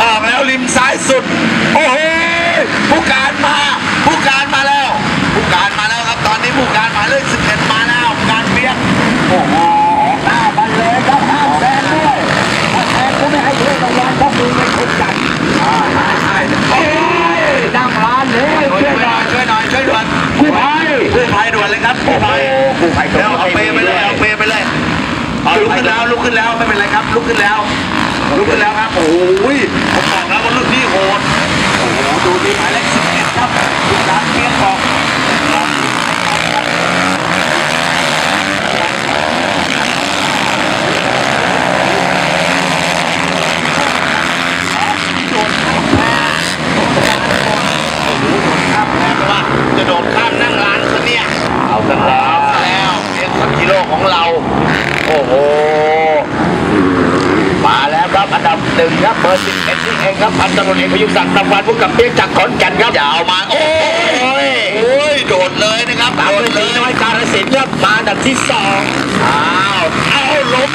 ออกแล้วริมซ้ายสุด โอ้โหผู้การมา ผู้การมาแล้ว ผู้การมาแล้วครับ ตอนนี้ผู้การมาเลขสิบเอ็ดมาแล้วการเบียดโอ้โหหน้าบันเลยครับห้าแซงด้วยถ้าแซงก็ไม่ให้เพื่อนรางวัลเพราะมือเป็นคนจัดใช่ใช่นั่งร้านเลยช่วยหน่อยช่วยหน่อยช่วยด่วนผู้ภัยผู้ภัยด่วนเลยครับผู้ภัยแล้วเอาเปไปเลยเอาเปไปเลยเอาลุกขึ้นแล้วลุกขึ้นแล้วไม่เป็นไรครับลุกขึ้นแล้ว ลุกขึ้นแล้วครับ โอ้ยผมบอกแล้วว่ารุ่นพี่โหด โอ้โห ดูดีหมายเลขสิบเอ็ดครับผู้การเปียกบอกครับแม่ว่าจะโดดข้ามนั่งร้านซะเนี่ย เอากันแล้วแล้วเอ็กซ์กิโลของเรา รับอันดับหนึ่งครับเบอร์สิบเอ็ดนี่เองครับพันตำรวจเอกพยุงศักดิ์ตำวันผู้กับเพียกจากขอนแก่นครับอย่าเอามาโอ้ยโอ้ยโดดเลยนะครับตามโดดเลสียน้อยการสินครับมาอัดับที่สองอ้าวเอาล้ม